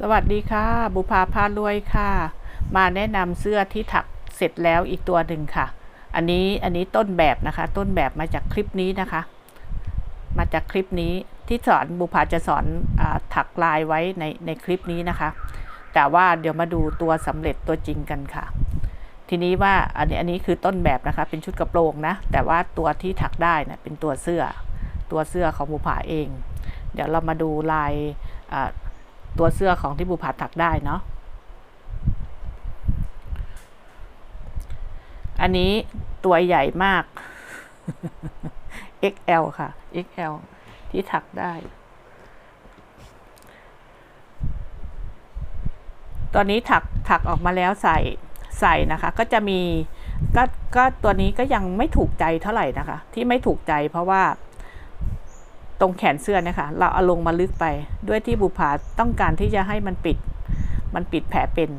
สวัสดีค่ะ บุภาพารวยค่ะ มาแนะนำเสื้อที่ถักเสร็จแล้วอีกตัวหนึ่งค่ะ อันนี้อันนี้ต้นแบบนะคะ ต้นแบบมาจากคลิปนี้นะคะ มาจากคลิปนี้ที่สอนบุภาจะสอนอถักลายไว้ในในคลิปนี้นะคะ แต่ว่าเดี๋ยวมาดูตัวสำเร็จตัวจริงกันค่ะ ทีนี้ว่าอันนี้อันนี้คือต้นแบบนะคะ เป็นชุดกระโปรงนะ แต่ว่าตัวที่ถักได้นะเป็นตัวเสื้อ ตัวเสื้อของบุภาเอง เดี๋ยวเรามาดูลายอ่า ตัวเสื้อของที่บุผาถักได้เนาะอันนี้ตัวใหญ่มาก XL ค่ะ XL ที่ถักได้ ตอนนี้ถักถักออกมาแล้วใส่ใส่นะคะ ก็จะมีก็ก็ตัวนี้ก็ยังไม่ถูกใจเท่าไหร่นะคะ ที่ไม่ถูกใจเพราะว่า ตรงแขนเสื้อเนี่ยค่ะเราเอาลงมาลึกไปด้วยที่บุภาต้องการที่จะให้มันปิด มันปิดแผลเป็น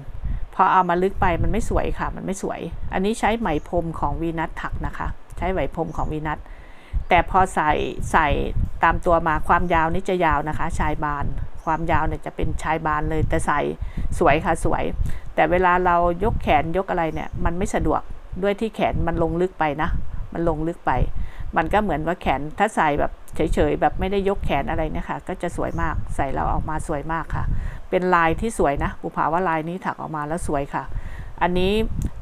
พอเอามาลึกไปมันไม่สวยค่ะ มันไม่สวย อันนี้ใช้ไหมพรมของวีนัทถักนะคะ ใช้ไหมพรมของวีนัทแต่พอใส่ใส่ตามตัวมาความยาวนี่จะยาวนะคะ ชายบาน ความยาวเนี่ยจะเป็นชายบานเลย แต่ใส่สวยค่ะสวย แต่เวลาเรายกแขนยกอะไรเนี่ย มันไม่สะดวกด้วยที่แขนมันลงลึกไปนะ มันลงลึกไป มันก็เหมือนว่าแขนถ้าใส่แบบเฉยๆแบบไม่ได้ยกแขนอะไรนี่ยค่ะก็จะสวยมากใส่เราออกมาสวยมากค่ะ เป็นลายที่สวยนะบุภาว่าลายนี้ถักออกมาแล้วสวยค่ะ อันนี้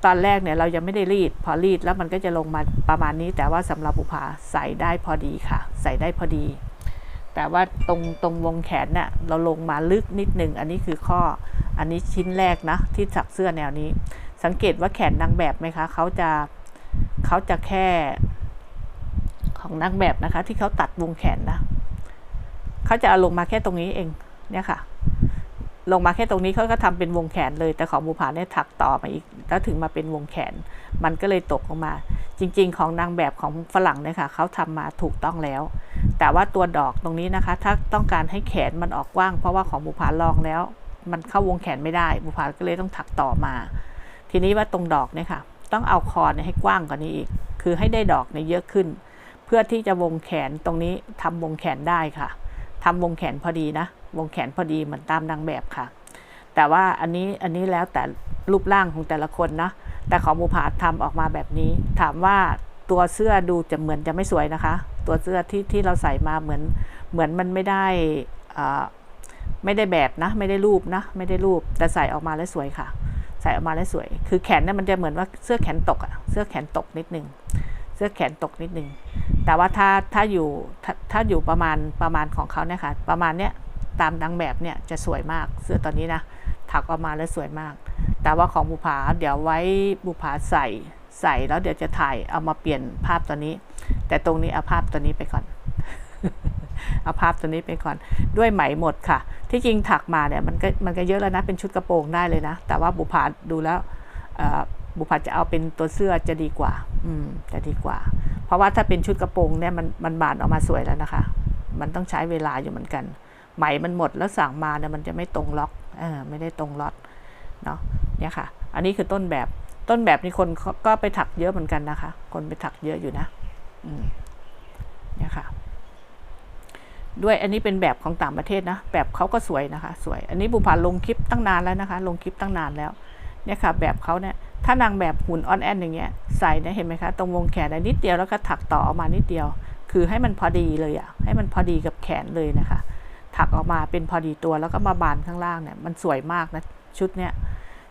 ตอนแรกเนี่ยเรายังไม่ได้รีด พอรีดแล้วมันก็จะลงมาประมาณนี้ แต่ว่าสำหรับบุภาใส่ได้พอดีค่ะ ใส่ได้พอดี แต่ว่าตรงตรงวงแขนเนี่ยเราลงมาลึกนิดนึง อันนี้คือข้ออันนี้ชิ้นแรกนะที่ถักเสื้อแนวนี้ สังเกตว่าแขนนางแบบไหมคะเขาจะเขาจะแค่ ของนางแบบนะคะ ที่เขาตัดวงแขนนะเขาจะเอาลงมาแค่ตรงนี้เองเนี่ยค่ะ ลงมาแค่ตรงนี้เขาก็ทำเป็นวงแขนเลย แต่ของบูผาเนี่ยถักต่อมาอีก แล้วถึงมาเป็นวงแขน มันก็เลยตกลงมา จริง ๆ ของนางแบบของฝรั่งเนี่ยค่ะเขาทำมาถูกต้องแล้ว แต่ว่าตัวดอกตรงนี้นะคะ ถ้าต้องการให้แขนมันออกกว้าง เพราะว่าของบูผาลองแล้ว มันเข้าวงแขนไม่ได้บูผาก็เลยต้องถักต่อมา ทีนี้ว่าตรงดอกเนี่ยค่ะ ต้องเอาคอเนี่ยให้กว้างกว่านี้อีก คือให้ได้ดอกเนี่ยเยอะขึ้น เพื่อที่จะวงแขนตรงนี้ทำวงแขนได้ค่ะทำวงแขนพอดีนะ วงแขนพอดีเหมือนตามนางแบบค่ะ แต่ว่าอันนี้อันนี้แล้วแต่รูปร่างของแต่ละคนนะ แต่ของบูผาทำออกมาแบบนี้ ถามว่าตัวเสื้อดูจะเหมือนจะไม่สวยนะคะ ตัวเสื้อที่ที่เราใส่มาเหมือนเหมือนมันไม่ได้อ่าไม่ได้แบบนะ ไม่ได้รูปนะ ไม่ได้รูป แต่ใส่ออกมาแล้วสวยค่ะ ใส่ออกมาแล้วสวย คือแขนเนี่ยมันจะเหมือนว่าเสื้อแขนตกอะเสื้อแขนตกนิดนึง เสื้อแขนตกนิดนึง แต่ว่าถ้าถ้าอยู่ถ้าถ้าอยู่ประมาณประมาณของเขาเนี่ยค่ะ ประมาณเนี้ยตามดังแบบเนี่ยจะสวยมากเสื้อตัวนี้นะถักออกมาแล้วสวยมาก แต่ว่าของบุภาเดี๋ยวไว้บุภาใส่ใส่แล้วเดี๋ยวจะถ่ายเอามาเปลี่ยนภาพตัวนี้ แต่ตรงนี้เอาภาพตัวนี้ไปก่อน เอาภาพตัวนี้ไปก่อน ด้วยไหมหมดค่ะ ที่จริงถักมาเนี่ยมันก็มันก็เยอะแล้วนะเป็นชุดกระโปรงได้เลยนะ แต่ว่าบุภาดูแล้วบุภาจะเอาเป็นตัวเสื้อจะดีกว่า อืมจะดีกว่า เพราะว่าถ้าเป็นชุดกระโปรงเนี่ยมันมันบานออกมาสวยแล้วนะคะ มันต้องใช้เวลาอยู่เหมือนกัน ไหมมันหมดแล้วสั่งมาเนี่ยมันจะไม่ตรงล็อกเออไม่ได้ตรงล็อตเนาะเนี่ยค่ะ อันนี้คือต้นแบบต้นแบบนี่คนก็ไปถักเยอะเหมือนกันนะคะ คนไปถักเยอะอยู่นะอืมเนี่ยค่ะ ด้วยอันนี้เป็นแบบของต่างประเทศนะ แบบเขาก็สวยนะคะ สวย อันนี้บุพาลงคลิปตั้งนานแล้วนะคะ ลงคลิปตั้งนานแล้ว เนี่ยค่ะ แบบเขาเนี่ย ถ้านางแบบหุ่นออนแอนอย่างเงี้ยใส่เนี่ยเห็นไหมคะตรงวงแขนนิดเดียวแล้วก็ถักต่อออกมานิดเดียว คือให้มันพอดีเลยอะ่ะให้มันพอดีกับแขนเลยนะคะ ถักออกมาเป็นพอดีตัวแล้วก็มาบานข้างล่างเนี่ยมันสวยมากนะชุดเนี้ย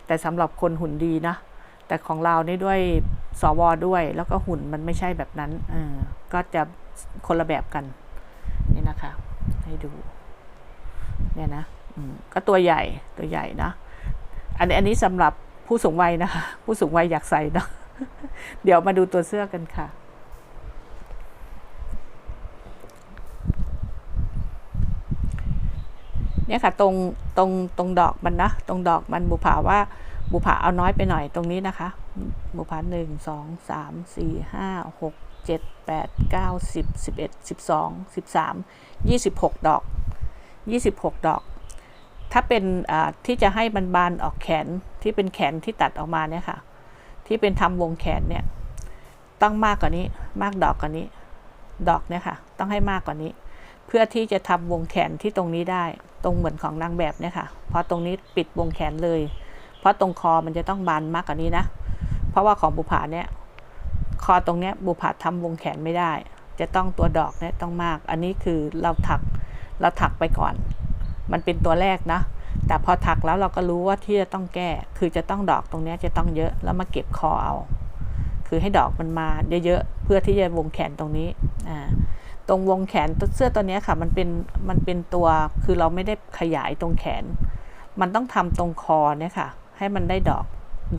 แต่สำหรับคนหุ่นดีนะแต่ของเรานี่ด้วยสวด้วย แล้วก็หุ่นมันไม่ใช่แบบนั้นเออก็จะคนละแบบกันนี่นะคะ ให้ดูเนี่ยนะก็ตัวใหญ่ตัวใหญ่นะอันนี้อันนี้สำหรับ ผู้สูงวัยนะคะ ผู้สูงวัยอยากใส่เนาะเดี๋ยวมาดูตัวเสื้อกันค่ะ เนี่ยค่ะ ตรงตรงตรงดอกมันนะ ตรงดอกมันบุผาว่าบุผาเอาน้อยไปหน่อยตรงนี้นะคะ บุผาหนึ่งสองสามสี่ห้าหกเจ็ดแปดเก้าสิบสิบเอ็ดสิบสองสิบสามยี่สิบหกดอกยี่สิบหกดอก ถ้าเป็นที่จะให้มันบานออกแขนที่เป็นแขนที่ตัดออกมาเนี่ยค่ะ ที่เป็นทำวงแขนเนี่ยต้องมากกว่านี้มากดอกกว่านี้ ดอกเนี่ยค่ะ ต้องให้มากกว่านี้ เพื่อที่จะทำวงแขนที่ตรงนี้ได้ ตรงเหมือนของนางแบบเนี่ยค่ะพอตรงนี้ปิดวงแขนเลย เพราะตรงคอมันจะต้องบานมากกว่านี้นะ เพราะว่าของบุผาเนี่ยคอตรงเนี้ยบุผาทำวงแขนไม่ได้ จะต้องตัวดอกเนี่ยต้องมาก อันนี้คือเราถักเราถักไปก่อน มันเป็นตัวแรกนะ แต่พอถักแล้วเราก็รู้ว่าที่จะต้องแก้ คือจะต้องดอกตรงนี้จะต้องเยอะแล้วมาเก็บคอเอา คือให้ดอกมันมาเยอะๆเพื่อที่จะวงแขนตรงนี้อ่าตรงวงแขนเสื้อตัวนี้ค่ะ มันเป็นมันเป็นตัวคือเราไม่ได้ขยายตรงแขน มันต้องทำตรงคอเนี่ยค่ะ ให้มันได้ดอก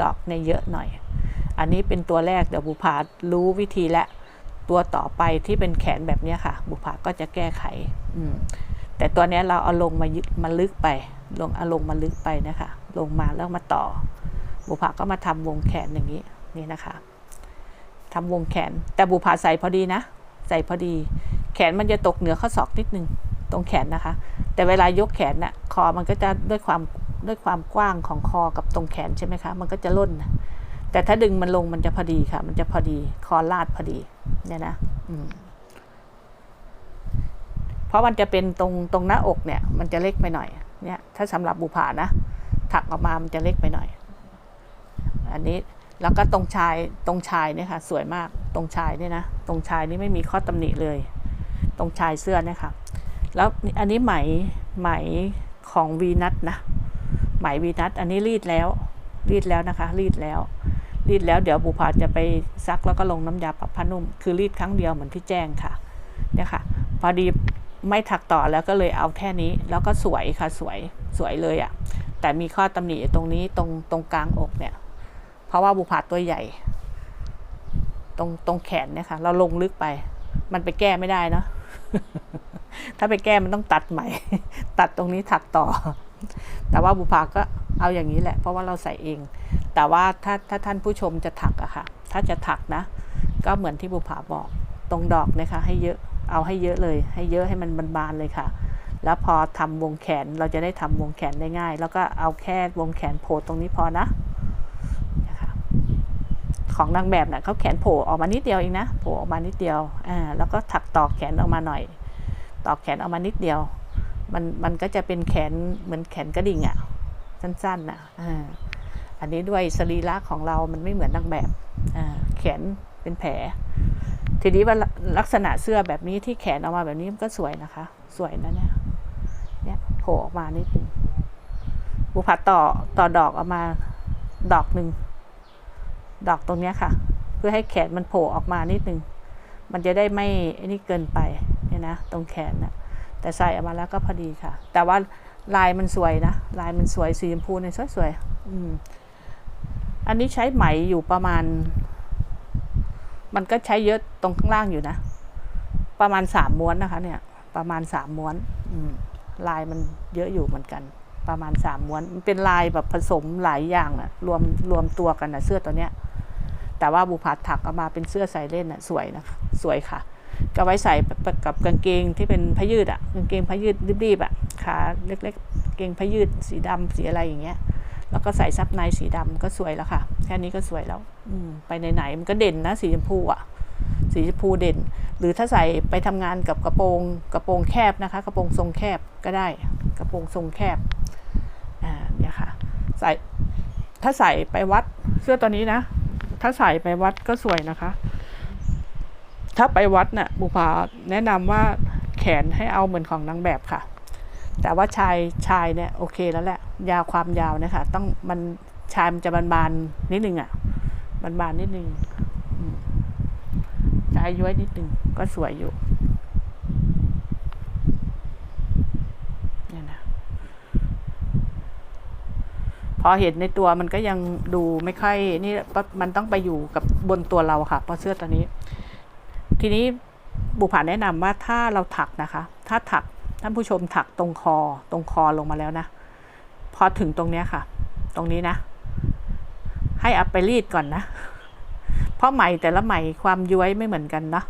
ดอกในเยอะหน่อย อันนี้เป็นตัวแรกเดี๋ยวบุพารู้วิธีและ ตัวต่อไปที่เป็นแขนแบบนี้ค่ะ บุพาก็จะแก้ไข อืม แต่ตัวนี้เราเอาลงมายึดมาลึกไป ลงเอาลงมาลึกไปนะคะ ลงมาแล้วมาต่อ บุพาก็มาทำวงแขนอย่างนี้นี่นะคะทำวงแขนแต่บุพาใส่พอดีนะ ใส่พอดี แขนมันจะตกเหนือข้อศอกนิดนึงตรงแขนนะคะ แต่เวลายกแขนน่ะคอมันก็จะด้วยความด้วยความกว้างของคอกับตรงแขนใช่ไหมคะ มันก็จะล่นนะแต่ถ้าดึงมันลงมันจะพอดีค่ะ มันจะพอดี คอลาดพอดี เนี่ยนะ อืม ราะมันจะเป็นตรงตรงหน้าอกเนี่ย มันจะเล็กไปหน่อย เนี่ย ถ้าสำหรับบุผานะ ถักออกมามันจะเล็กไปหน่อย อันนี้แล้วก็ตรงชายตรงชายเนี่ยค่ะ สวยมากตรงชายเนี่ยนะ ตรงชายนี่ไม่มีข้อตำหนิเลย ตรงชายเสื้อเนี่ยค่ะ แล้วอันนี้ไหมไหมของวีนัทนะไหมวีนัทอันนี้รีดแล้ว รีดแล้วนะคะ รีดแล้ว รีดแล้วเดี๋ยวบุพาจะไปซักแล้วก็ลงน้ำยาปรับผ้านุ่ม คือรีดครั้งเดียวเหมือนที่แจ้งค่ะ เนี่ยค่ะ พอดี ไม่ถักต่อแล้วก็เลยเอาแค่นี้ แล้วก็สวยค่ะสวยสวยเลยอะ่ะ แต่มีข้อตำหนิตรงนี้ตรงตรงกลางอกเนี่ย เพราะว่าบุพาตัวใหญ่ ตรงตรงแขนเนี่ยค่ะ เราลงลึกไป มันไปแก้ไม่ได้เนาะถ้าไปแก้มันต้องตัดใหม่ ตัดตรงนี้ถักต่อ แต่ว่าบุภาก็เอาอย่างนี้แหละ เพราะว่าเราใส่เอง แต่ว่าถ้าถ้าท่านผู้ชมจะถักอะค่ะ ถ้าจะถักนะ ก็เหมือนที่บุภาบอก ตรงดอกนะคะให้เยอะ เอาให้เยอะเลย ให้เยอะให้มันบานๆเลยค่ะ แล้วพอทำวงแขนเราจะได้ทำวงแขนได้ง่าย แล้วก็เอาแค่วงแขนโผล่ตรงนี้พอนะของนางแบบน่ะเขาแขนโผล่ออกมานิดเดียวเองนะโผล่ออกมานิดเดียวอ่าแล้วก็ถักตอกแขนออกมาหน่อย ตอกแขนออกมานิดเดียว มันมันก็จะเป็นแขนเหมือนแขนกระดิ่งอะ่ะสั้นๆน่ะอ่าอันนี้ด้วยสรีระของเรามันไม่เหมือนนางแบบอ่าแขนเป็นแผล ทีนี้ว่าลักษณะเสื้อแบบนี้ที่แขนออกมาแบบนี้มันก็สวยนะคะ สวยนะเนี่ย เนี่ยโผล่ออกมานิดนึงบุพัดต่อต่อดอกออกมาดอกหนึ่งดอกตรงเนี้ยค่ะ เพื่อให้แขนมันโผล่ออกมานิดนึงมันจะได้ไม่ไอ้นี่เกินไปเนี่ยนะตรงแขนนะแต่ใส่ออกมาแล้วก็พอดีค่ะ แต่ว่าลายมันสวยนะลายมันสวยสีชมพูเนี่ยสวยๆอืมอันนี้ใช้ไหมอยู่ประมาณ มันก็ใช้เยอะตรงข้างล่างอยู่นะ ประมาณสามม้วนนะคะ เนี่ย ประมาณสามม้วนลายมันเยอะอยู่เหมือนกัน ประมาณสามม้วน มันเป็นลายแบบผสมหลายอย่างอะรวมรวมตัวกันนะเสื้อตัวเนี้ย แต่ว่าบุพัดถักออกมาเป็นเสื้อใส่เล่นน่ะสวยนะสวยค่ะ ก็ไว้ใส่กับกางเกงที่เป็นผ้ายืดอะกางเกงผ้ายืดรีบๆอะขาเล็กๆเกงผ้ายืดสีดำสีอะไรอย่างเงี้ย แล้วก็ใส่ซับในสีดำก็สวยแล้วค่ะ แค่นี้ก็สวยแล้ว อืมไปไหนๆมันก็เด่นนะ สีชมพูอะสีชมพูเด่น หรือถ้าใส่ไปทำงานกับกระโปรงกระโปรงแคบนะคะ กระโปรงทรงแคบก็ได้ กระโปรงทรงแคบอ่าเนี่ยค่ะ ใส่ถ้าใส่ไปวัดเสื้อตัวนี้นะ ถ้าใส่ไปวัดก็สวยนะคะ ถ้าไปวัดน่ะบุพาแนะนำว่าแขนให้เอาเหมือนของนางแบบค่ะ แต่ว่าชายชายเนี่ยโอเคแล้วแหละ ยาวความยาวนะคะต้องมันชายมันจะบานๆนิดนึงอะ่ะบานๆนิดนึงชายย้วยนิดนึงก็สวยอยู่เนี่ยนะพอเห็นในตัวมันก็ยังดูไม่ค่อยนี่มันต้องไปอยู่กับบนตัวเราค่ะเพราะเสื้อตัวนี้ ทีนี้บุผาแนะนำว่าถ้าเราถักนะคะ ถ้าถัก ท่านผู้ชมถักตรงคอตรงคอลงมาแล้วนะ พอถึงตรงเนี้ยค่ะ ตรงนี้นะ ให้เอาไปรีดก่อนนะ เพราะไหมแต่ละไหมความย้วยไม่เหมือนกันนะ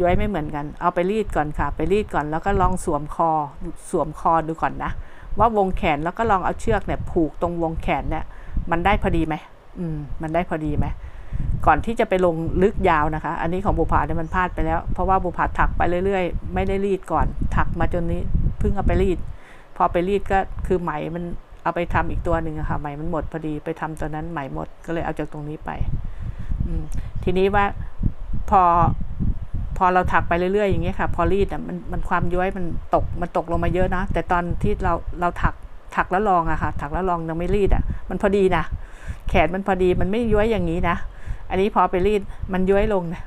ย้วยไม่เหมือนกัน เอาไปรีดก่อนค่ะ ไปรีดก่อนแล้วก็ลองสวมคอสวมคอดูก่อนนะ ว่าวงแขนแล้วก็ลองเอาเชือกเนี่ยผูกตรงวงแขนเนี่ย มันได้พอดีไหมอืม มันได้พอดีไหม ก่อนที่จะไปลงลึกยาวนะคะ อันนี้ของบุภาเนี่ยมันพลาดไปแล้ว เพราะว่าบุภาถักไปเรื่อยๆ ไม่ได้รีดก่อน ถักมาจนนี้เพิ่งเอาไปรีด พอไปรีดก็คือไหมมันเอาไปทำอีกตัวหนึ่งอะค่ะ ไหมมันหมดพอดีไปทำตัวนั้นไหมหมดก็เลยเอาจากตรงนี้ไปทีนี้ว่าพอพอเราถักไปเรื่อยๆอย่างเงี้ยค่ะ พอรีดอะมันมันความย้อยมันตกมันตกลงมาเยอะนะแต่ตอนที่เราเราถักถักแล้วลองอะค่ะ ถักแล้วลองยังไม่รีดอะมันพอดีนะแขนมันพอดีมันไม่ย้อยอย่างนี้นะ อันนี้พอไปรีดมันย้อยลงนะ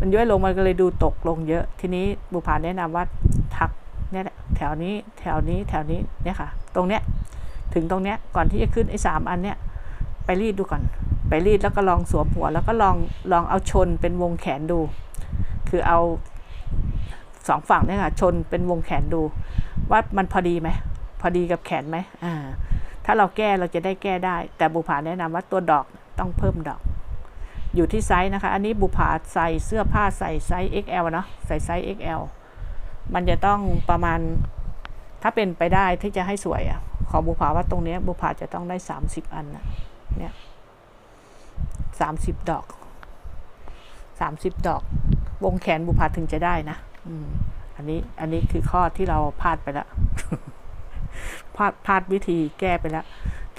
มันย้อยลงมันก็เลยดูตกลงเยอะ ทีนี้บุพาแนะนำว่าถักเนี่ยแหละแถวนี้แถวนี้แถวนี้เนี่ยค่ะ ตรงเนี้ยถึงตรงเนี้ยก่อนที่จะขึ้นไอ้สามอันเนี้ยไปรีดดูก่อน ไปรีดแล้วก็ลองสวมหัว แล้วก็ลองลองเอาชนเป็นวงแขนดู คือเอาสองฝั่งเนี่ยค่ะชนเป็นวงแขนดู ว่ามันพอดีไหมพอดีกับแขนไหมอ่าถ้าเราแก้เราจะได้แก้ได้ แต่บุภาแนะนำว่าตัวดอกต้องเพิ่มดอก อยู่ที่ไซส์นะคะ อันนี้บุภาใส่เสื้อผ้าใส่ไซส์ XL เนาะใส่ไซส์ XL มันจะต้องประมาณถ้าเป็นไปได้ที่จะให้สวยอะ่ะของบุภาว่าตรงเนี้ยบุภาจะต้องได้ 30 อันนะเนี่ยสามสิบดอกสามสิบดอก วงแขนบุภาถึงจะได้นะอันนี้อันนี้คือข้อที่เราพลาดไปแล้วพลาดพลาดวิธีแก้ไปแล้ว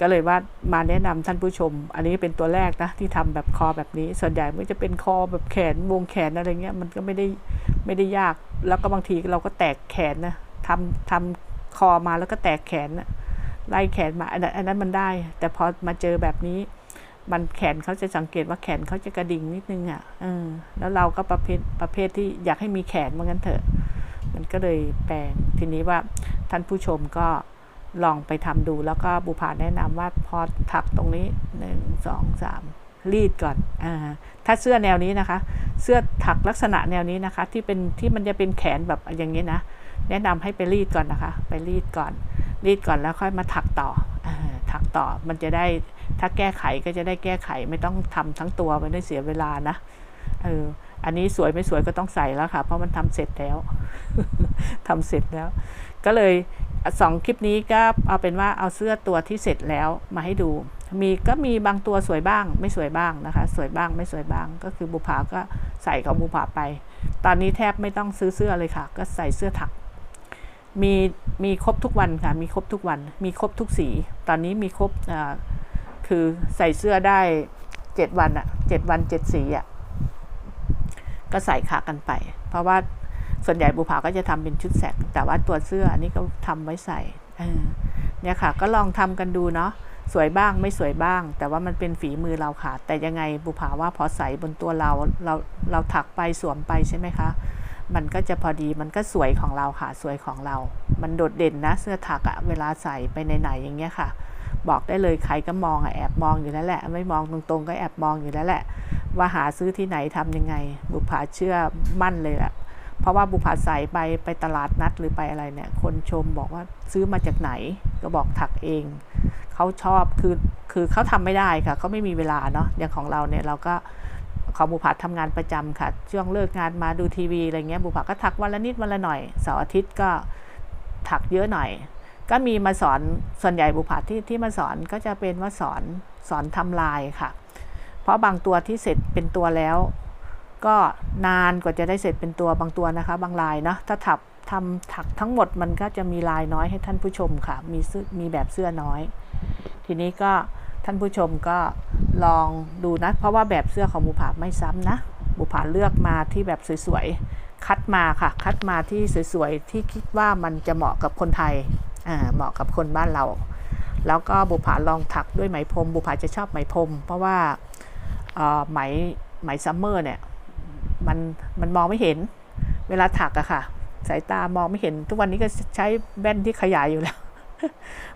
ก็เลยว่ามาแนะนำท่านผู้ชม อันนี้เป็นตัวแรกนะที่ทำแบบคอแบบนี้ ส่วนใหญ่ไม่จะเป็นคอแบบแขนวงแขนอะไรเงี้ยมันก็ไม่ได้ไม่ได้ยาก แล้วก็บางทีเราก็แตกแขนนะทำทำคอมาแล้วก็แตกแขนนะไล่แขนมาอันนั้นมันได้ แต่พอมาเจอแบบนี้ มันแขนเขาจะสังเกตว่าแขนเขาจะกระดิ่งนิดนึงอะเออแล้วเราก็ประเภทประเภทที่อยากให้มีแขนเหมือนกันเถอะ มันก็เลยแปลงทีนี้ว่าท่านผู้ชมก็ ลองไปทำดูแล้วก็บุภาแนะนำว่าพอถักตรงนี้หนึ่งสองสามรีดก่อนอ่าถ้าเสื้อแนวนี้นะคะ เสื้อถักลักษณะแนวนี้นะคะ ที่เป็นที่มันจะเป็นแขนแบบอย่างนี้นะ แนะนำให้ไปรีดก่อนนะคะ ไปรีดก่อน รีดก่อนแล้วค่อยมาถักต่ออถักต่อมันจะได้ถ้าแก้ไขก็จะได้แก้ไขไม่ต้องทำทั้งตัวไมันได้เสียเวลานะเอออันนี้สวยไม่สวยก็ต้องใส่แล้วค่ะ เพราะมันทำเสร็จแล้วทำเสร็จแล้ว ก็เลย สองคลิปนี้ก็เอาเป็นว่าเอาเสื้อตัวที่เสร็จแล้วมาให้ดู มีก็มีบางตัวสวยบ้าง ไม่สวยบ้างนะคะ สวยบ้างไม่สวยบ้าง ก็คือบุภาก็ใส่ของบุภาไป ตอนนี้แทบไม่ต้องซื้อเสื้อเลยค่ะ ก็ใส่เสื้อถัก มีมีครบทุกวันค่ะ มีครบทุกวัน มีครบทุกสี ตอนนี้มีครบคือใส่เสื้อได้เจ็ดวันอะเจ็ดวันเจ็ดสีอะก็ใส่ขากันไป เพราะว่า ส่วนใหญ่บุภาก็จะทำเป็นชุดแสก แต่ว่าตัวเสื้ออันนี้ก็ทำไว้ใส่เนี่ยค่ะ ก็ลองทำกันดูเนาะสวยบ้างไม่สวยบ้าง แต่ว่ามันเป็นฝีมือเราค่ะ แต่ยังไงบุภาว่าพอใส่บนตัวเราเราเราถักไปสวมไปใช่ไหมคะ มันก็จะพอดีมันก็สวยของเราค่ะสวยของเรา มันโดดเด่นนะเสื้อถักอะเวลาใส่ไปไหนๆอย่างเงี้ยค่ะ บอกได้เลยใครก็มองอะแอบมองอยู่แล้วแหละ ไม่มองตรงๆ ก็แอบมองอยู่แล้วแหละ ว่าหาซื้อที่ไหนทำยังไง บุภาเชื่อมั่นเลยแหละ ราะว่าบุภาใส่ไปไปตลาดนัดหรือไปอะไรเนี่ย คนชมบอกว่าซื้อมาจากไหน ก็บอกถักเอง เขาชอบคือคือเขาทำไม่ได้ค่ะเขาไม่มีเวลาเนาะอย่างของเราเนี่ยเราก็ของบุภาทำงานประจำค่ะ ช่วงเลิกงานมาดูทีวีอะไรเงี้ยบุภาก็ถักวันละนิดวันละหน่อยเสาร์อาทิตย์ก็ถักเยอะหน่อย ก็มีมาสอนส่วนใหญ่บุภาที่ที่มาสอนก็จะเป็นว่าสอนสอนทำลายค่ะ เพราะบางตัวที่เสร็จเป็นตัวแล้ว ก็นานกว่าจะได้เสร็จเป็นตัวบางตัวนะคะ บางลายเนาะถ้าถักทำถักทั้งหมดมันก็จะมีลายน้อยให้ท่านผู้ชมค่ะ มีเสื้อมีแบบเสื้อน้อย ทีนี้ก็ท่านผู้ชมก็ลองดูนะ เพราะว่าแบบเสื้อของบุภาไม่ซ้ำนะ บุภาเลือกมาที่แบบสวยๆ คัดมาค่ะ คัดมาที่สวยๆ ที่คิดว่ามันจะเหมาะกับคนไทย อ่า เหมาะกับคนบ้านเรา แล้วก็บุภาลองถักด้วยไหมพรม บุภาจะชอบไหมพรม เพราะว่าไหมไหมซัมเมอร์เนี่ย มันมันมองไม่เห็น เวลาถักอะค่ะ สายตามองไม่เห็น ทุกวันนี้ก็ใช้แว่นที่ขยายอยู่แล้ว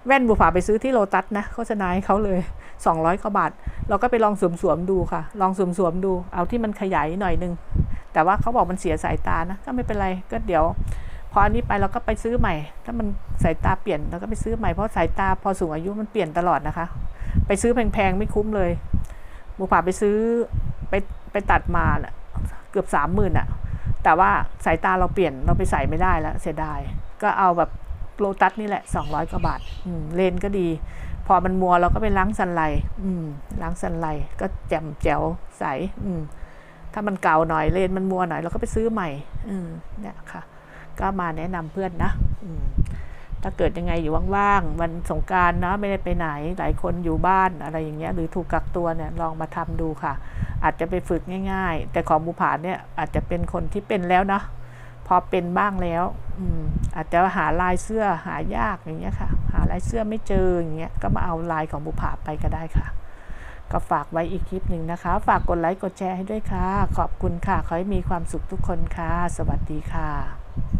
แว่นบุฝาไปซื้อที่โลตัสนะโฆษณาให้เขาเลย200กว่าบาท เราก็ไปลองสวมๆดูค่ะ ลองสวมๆดู เอาที่มันขยายหน่อยนึง แต่ว่าเขาบอกมันเสียสายตานะ ก็ไม่เป็นไร ก็เดี๋ยว พออันนี้ไปเราก็ไปซื้อใหม่ ถ้ามันสายตาเปลี่ยนเราก็ไปซื้อใหม่ เพราะสายตาพอสูงอายุมันเปลี่ยนตลอดนะคะ ไปซื้อแพงๆไม่คุ้มเลยบุฝาไปซื้อไปไปตัดมาน่ะ เกือบสามหมื่นอะแต่ว่าสายตาเราเปลี่ยนเราไปใส่ไม่ได้แล้วเสียดาย ก็เอาแบบโลตัสนี่แหละ 200 กว่าบาทเลนก็ดี พอมันมัวเราก็ไปล้างสันไลอืมล้างสันไลก็แจ่มแจ๋วใสอืมถ้ามันเก่าหน่อยเลนมันมัวหน่อยเราก็ไปซื้อใหม่อืมเนี่ยค่ะ ก็มาแนะนำเพื่อนนะอืม ถ้าเกิดยังไงอยู่ว่างๆ วันสงการนะไม่ได้ไปไหน หลายคนอยู่บ้านอะไรอย่างเงี้ยหรือถูกกักตัวเนี่ยลองมาทำดูค่ะ อาจจะไปฝึกง่าย ๆ แต่ของบูผาเนี่ยอาจจะเป็นคนที่เป็นแล้วนะพอเป็นบ้างแล้วอืมอาจจะหาลายเสื้อหายากอย่างเงี้ยค่ะ หาลายเสื้อไม่เจออย่างเงี้ยก็มาเอาลายของบุผาไปก็ได้ค่ะ ก็ฝากไว้อีกคลิปหนึ่งนะคะ ฝากกดไลค์กดแชร์ให้ด้วยค่ะ ขอบคุณค่ะขอให้มีความสุขทุกคนค่ะ สวัสดีค่ะ